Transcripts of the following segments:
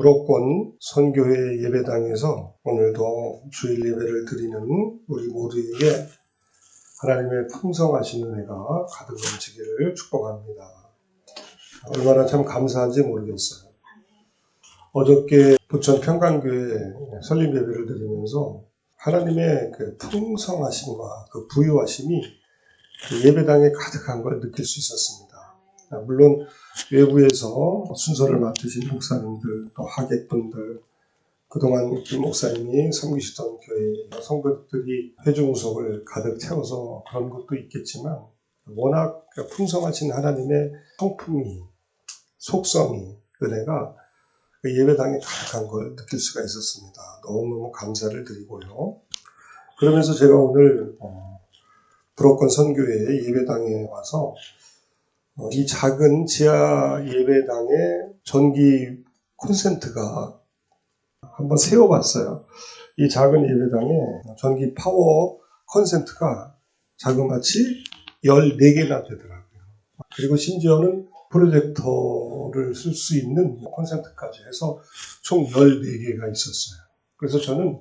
불옥권 선교회 예배당에서 오늘도 주일 예배를 드리는 우리 모두에게 하나님의 풍성하신 은혜가 가득 넘치기를 축복합니다. 얼마나 참 감사한지 모르겠어요. 어저께 부천 평강교회 설립 예배를 드리면서 하나님의 그 풍성하심과 그 부유하심이 그 예배당에 가득한 걸 느낄 수 있었습니다. 물론 외부에서 순서를 맡으신 목사님들 또 하객분들 그동안 김 목사님이 섬기시던 교회 성도들이 회중석을 가득 채워서 그런 것도 있겠지만 워낙 풍성하신 하나님의 성품이 속성이 은혜가 그 예배당에 가득한 걸 느낄 수가 있었습니다. 너무너무 감사를 드리고요. 그러면서 제가 오늘 어, 불옥권 선교회 예배당에 와서 어, 이 작은 지하 예배당의 전기 콘센트가 한번 세워봤어요. 이 작은 예배당에 전기 파워 콘센트가 자그마치 14개나 되더라고요. 그리고 심지어는 프로젝터를 쓸 수 있는 콘센트까지 해서 총 14개가 있었어요. 그래서 저는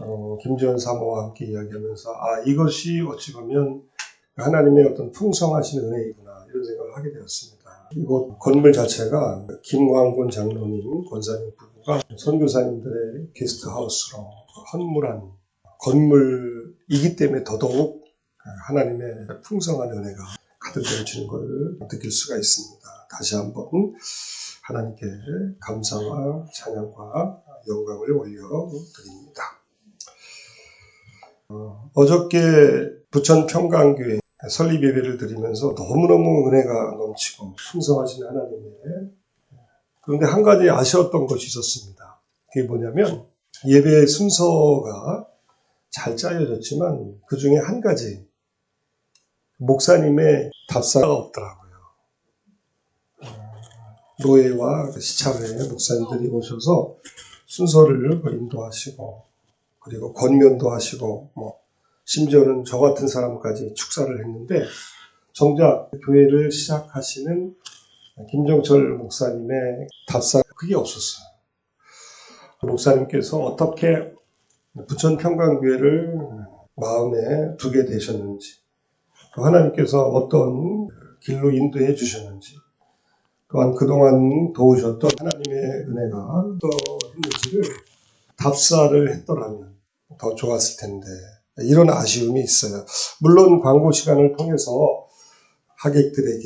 어, 김지현 사모와 함께 이야기하면서 아 이것이 어찌 보면 하나님의 어떤 풍성하신 은혜이구나 이런 생각을 하게 되었습니다. 이곳 건물 자체가 김광곤 장로님 권사님 부부가 선교사님들의 게스트하우스로 헌물한 건물이기 때문에 더더욱 하나님의 풍성한 은혜가 가득 넘치는 것을 느낄 수가 있습니다. 다시 한번 하나님께 감사와 찬양과 영광을 올려드립니다. 어, 어저께 부천 평강교회 설립 예배를 드리면서 너무너무 은혜가 넘치고 풍성하신 하나님의 그런데 한 가지 아쉬웠던 것이 있었습니다. 그게 뭐냐면 예배 순서가 잘 짜여졌지만 그 중에 한 가지 목사님의 답사가 없더라고요. 노예와 시차회 목사님들이 오셔서 순서를 인도하시고 그리고 권면도 하시고 뭐 심지어는 저 같은 사람까지 축사를 했는데 정작 교회를 시작하시는 김정철 목사님의 답사 그게 없었어요. 목사님께서 어떻게 부천 평강교회를 마음에 두게 되셨는지 또 하나님께서 어떤 길로 인도해 주셨는지 또한 그동안 도우셨던 하나님의 은혜가 어떠했는지를 답사를 했더라면 더 좋았을 텐데 이런 아쉬움이 있어요. 물론 광고 시간을 통해서 하객들에게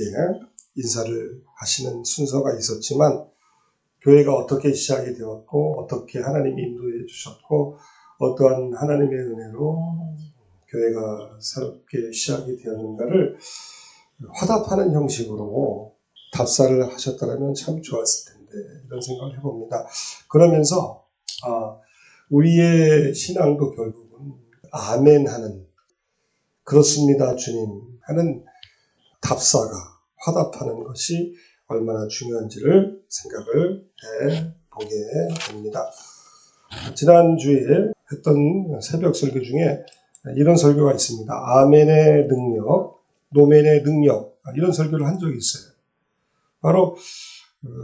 인사를 하시는 순서가 있었지만 교회가 어떻게 시작이 되었고 어떻게 하나님이 인도해 주셨고 어떠한 하나님의 은혜로 교회가 새롭게 시작이 되었는가를 화답하는 형식으로 답사를 하셨더라면 참 좋았을 텐데 이런 생각을 해봅니다. 그러면서 아, 우리의 신앙도 결국은 아멘 하는 그렇습니다 주님 하는 답사가 화답하는 것이 얼마나 중요한지를 생각을 해 보게 됩니다. 지난주에 했던 새벽 설교 중에 이런 설교가 있습니다. 아멘의 능력, 노멘의 능력 이런 설교를 한 적이 있어요. 바로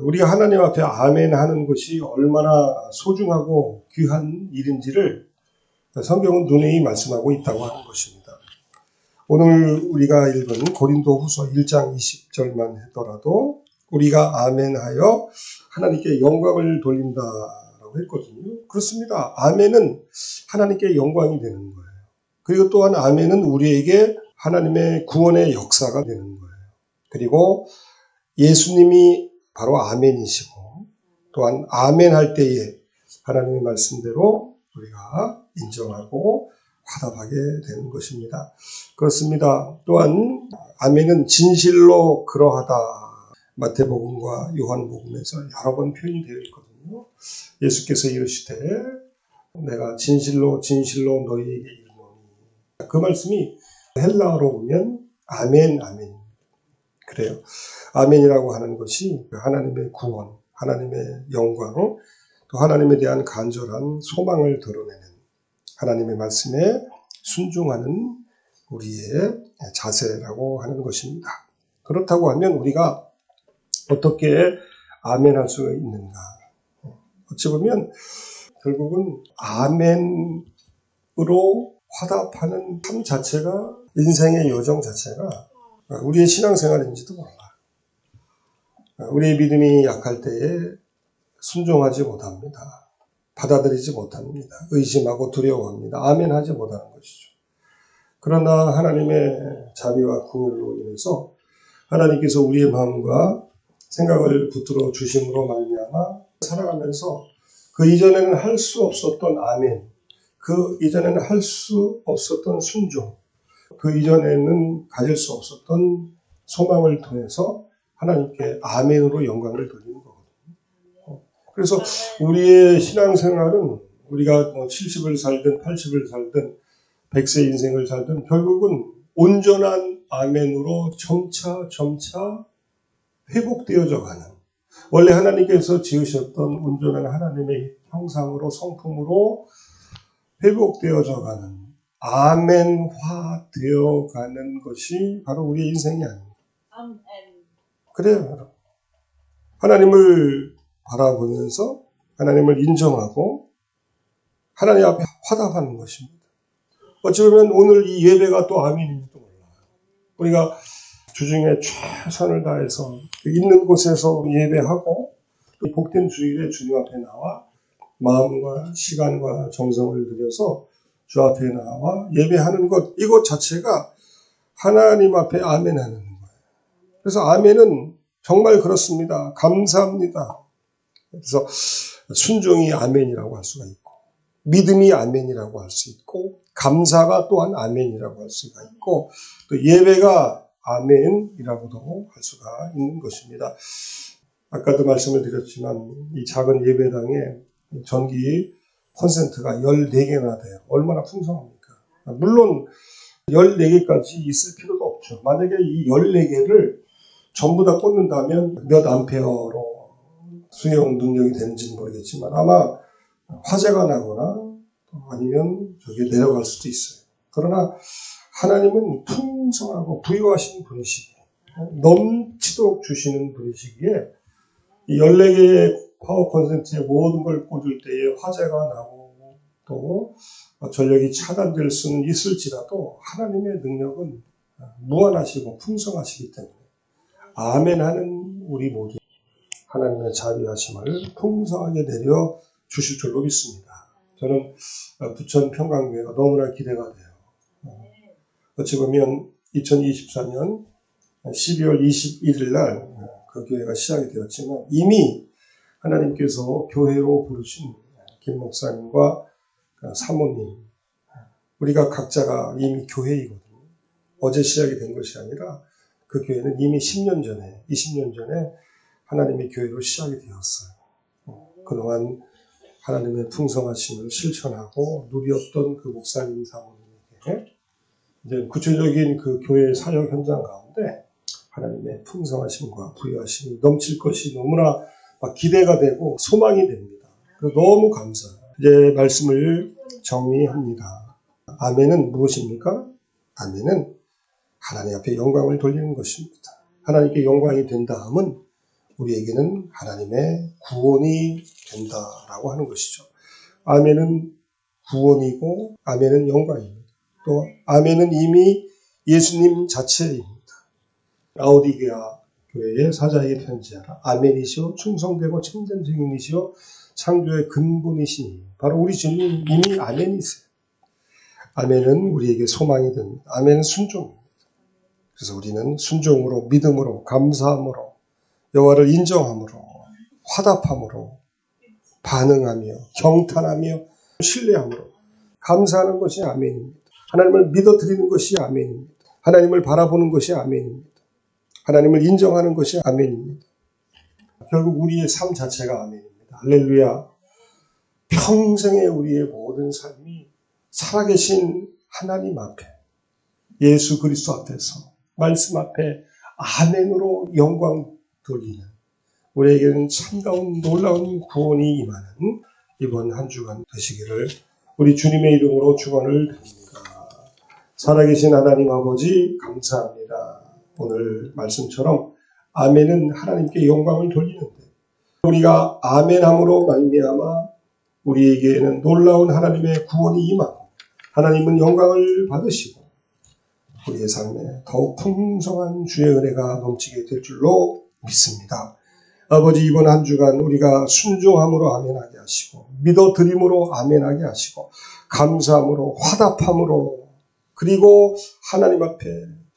우리가 하나님 앞에 아멘 하는 것이 얼마나 소중하고 귀한 일인지를 성경은 눈에 말씀하고 있다고 하는 것입니다. 오늘 우리가 읽은 고린도 후서 1장 20절만 하더라도 우리가 아멘하여 하나님께 영광을 돌린다라고 했거든요. 그렇습니다. 아멘은 하나님께 영광이 되는 거예요. 그리고 또한 아멘은 우리에게 하나님의 구원의 역사가 되는 거예요. 그리고 예수님이 바로 아멘이시고 또한 아멘 할 때에 하나님의 말씀대로 우리가 인정하고 화답하게 되는 것입니다. 그렇습니다. 또한 아멘은 진실로 그러하다. 마태복음과 요한복음에서 여러 번 표현이 되어 있거든요. 예수께서 이르시되 내가 진실로 진실로 너희에게 이르노니 그 말씀이 헬라어로 보면 아멘 아멘 그래요. 아멘이라고 하는 것이 하나님의 구원, 하나님의 영광, 또 하나님에 대한 간절한 소망을 드러내는 하나님의 말씀에 순종하는 우리의 자세라고 하는 것입니다. 그렇다고 하면 우리가 어떻게 아멘 할 수 있는가? 어찌 보면 결국은 아멘으로 화답하는 삶 자체가 인생의 요정 자체가 우리의 신앙생활인지도 몰라. 우리의 믿음이 약할 때에 순종하지 못합니다. 받아들이지 못합니다. 의심하고 두려워합니다. 아멘 하지 못하는 것이죠. 그러나 하나님의 자비와 궁율로 인해서 하나님께서 우리의 마음과 생각을 붙들어 주심으로 말미암아 살아가면서 그 이전에는 할 수 없었던 아멘, 그 이전에는 할 수 없었던 순종, 그 이전에는 가질 수 없었던 소망을 통해서 하나님께 아멘으로 영광을 거거든요. 그래서 우리의 신앙생활은 우리가 뭐 70을 살든 80을 살든 100세 인생을 살든 결국은 온전한 아멘으로 점차 점차 회복되어져 가는 원래 하나님께서 지으셨던 온전한 하나님의 형상으로 성품으로 회복되어져 가는 아멘화 되어 가는 것이 바로 우리의 인생이 아닙니다. Amen. 그래요. 하나님을 바라보면서 하나님을 인정하고 하나님 앞에 화답하는 것입니다. 어찌 보면 오늘 이 예배가 또 아멘인지도 몰라요. 우리가 주중에 최선을 다해서 있는 곳에서 예배하고 또 복된 주일에 주님 앞에 나와 마음과 시간과 정성을 들여서 주 앞에 나와 예배하는 것 이것 자체가 하나님 앞에 아멘하는 거예요. 그래서 아멘은 정말 그렇습니다. 감사합니다. 그래서 순종이 아멘이라고 할 수가 있고 믿음이 아멘이라고 할 수 있고 감사가 또한 아멘이라고 할 수가 있고 또 예배가 아멘이라고도 할 수가 있는 것입니다. 아까도 말씀을 드렸지만 이 작은 예배당에 전기 콘센트가 14개나 돼요. 얼마나 풍성합니까? 물론 14개까지 있을 필요가 없죠. 만약에 이 14개를 전부 다 꽂는다면 몇 암페어로 수용 능력이 되는지는 모르겠지만 아마 화재가 나거나 아니면 저게 내려갈 수도 있어요. 그러나 하나님은 풍성하고 부유하신 분이시기에 넘치도록 주시는 분이시기에 이 14개의 파워 콘센트에 모든 걸 꽂을 때에 화재가 나고 또 전력이 차단될 수는 있을지라도 하나님의 능력은 무한하시고 풍성하시기 때문에 아멘 하는 우리 모두 하나님의 자비하심을 풍성하게 내려 주실 줄로 믿습니다. 저는 부천 평강교회가 너무나 기대가 돼요. 어, 어찌 보면 2024년 12월 21일 날 그 교회가 시작이 되었지만 이미 하나님께서 교회로 부르신 김 목사님과 사모님 우리가 각자가 이미 교회이거든요. 어제 시작이 된 것이 아니라 그 교회는 이미 10년 전에 20년 전에 하나님의 교회로 시작이 되었어요. 어, 그동안 하나님의 풍성하심을 실천하고 누렸던 그 목사님 사모님에게 이제 구체적인 그 교회 사역 현장 가운데 하나님의 풍성하심과 부유하심이 넘칠 것이 너무나 막 기대가 되고 소망이 됩니다. 그래서 너무 감사해요. 이제 말씀을 정리합니다. 아멘은 무엇입니까? 아멘은 하나님 앞에 영광을 돌리는 것입니다. 하나님께 영광이 된 다음은 우리에게는 하나님의 구원이 된다라고 하는 것이죠. 아멘은 구원이고 아멘은 영광입니다. 또 아멘은 이미 예수님 자체입니다. 라오디게아 교회의 사자에게 편지하라. 아멘이시오 충성되고 참된 증인이시오 창조의 근본이시니 바로 우리 주님 이미 아멘이세요. 아멘은 우리에게 소망이 됩니다. 아멘은 순종입니다. 그래서 우리는 순종으로 믿음으로 감사함으로 여호와를 인정함으로 화답함으로 반응하며 경탄하며 신뢰함으로 감사하는 것이 아멘입니다. 하나님을 믿어드리는 것이 아멘입니다. 하나님을 바라보는 것이 아멘입니다. 하나님을 인정하는 것이 아멘입니다. 결국 우리의 삶 자체가 아멘입니다. 할렐루야. 평생의 우리의 모든 삶이 살아계신 하나님 앞에 예수 그리스도 앞에서 말씀 앞에 아멘으로 영광 돌리는 우리에게는 참다운 놀라운 구원이 임하는 이번 한 주간 되시기를 우리 주님의 이름으로 축원을 드립니다. 살아계신 하나님 아버지 감사합니다. 오늘 말씀처럼 아멘은 하나님께 영광을 돌리는데 우리가 아멘함으로 말미암아 우리에게는 놀라운 하나님의 구원이 임하고 하나님은 영광을 받으시고 우리의 삶에 더욱 풍성한 주의 은혜가 넘치게 될 줄로 믿습니다. 아버지 이번 한 주간 우리가 순종함으로 아멘하게 하시고 믿어드림으로 아멘하게 하시고 감사함으로 화답함으로 그리고 하나님 앞에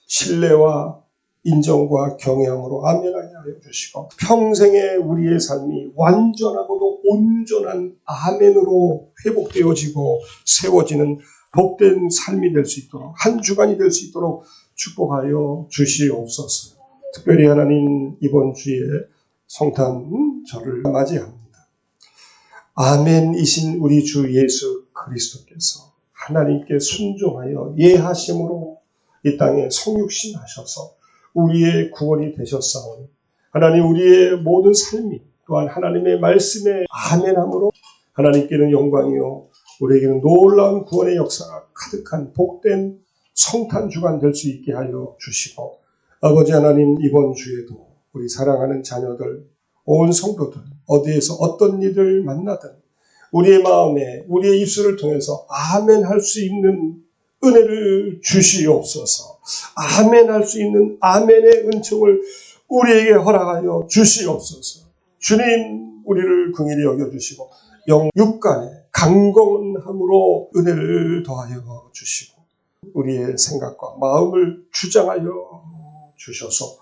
신뢰와 인정과 경외함으로 아멘하게 하여 주시고 평생의 우리의 삶이 완전하고도 온전한 아멘으로 회복되어지고 세워지는 복된 삶이 될 수 있도록 한 주간이 될 수 있도록 축복하여 주시옵소서. 특별히 하나님 이번 주에 성탄 절을 맞이합니다. 아멘이신 우리 주 예수 그리스도께서 하나님께 순종하여 예하심으로 이 땅에 성육신 하셔서 우리의 구원이 되셨사오니 하나님 우리의 모든 삶이 또한 하나님의 말씀에 아멘함으로 하나님께는 영광이요 우리에게는 놀라운 구원의 역사가 가득한 복된 성탄 주간 될 수 있게 하여 주시고 아버지 하나님 이번 주에도 우리 사랑하는 자녀들 온 성도들 어디에서 어떤 일을 만나든 우리의 마음에 우리의 입술을 통해서 아멘 할 수 있는 은혜를 주시옵소서. 아멘 할 수 있는 아멘의 은총을 우리에게 허락하여 주시옵소서. 주님, 우리를 긍일히 여겨 주시고, 영 육간에 강건함으로 은혜를 더하여 주시고, 우리의 생각과 마음을 주장하여 주셔서,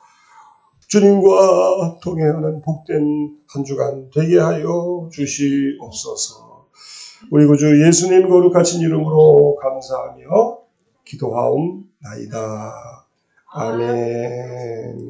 주님과 동행하는 복된 한 주간 되게 하여 주시옵소서. 우리 구주 예수님 거룩하신 이름으로 감사하며 기도하옵나이다. 아멘.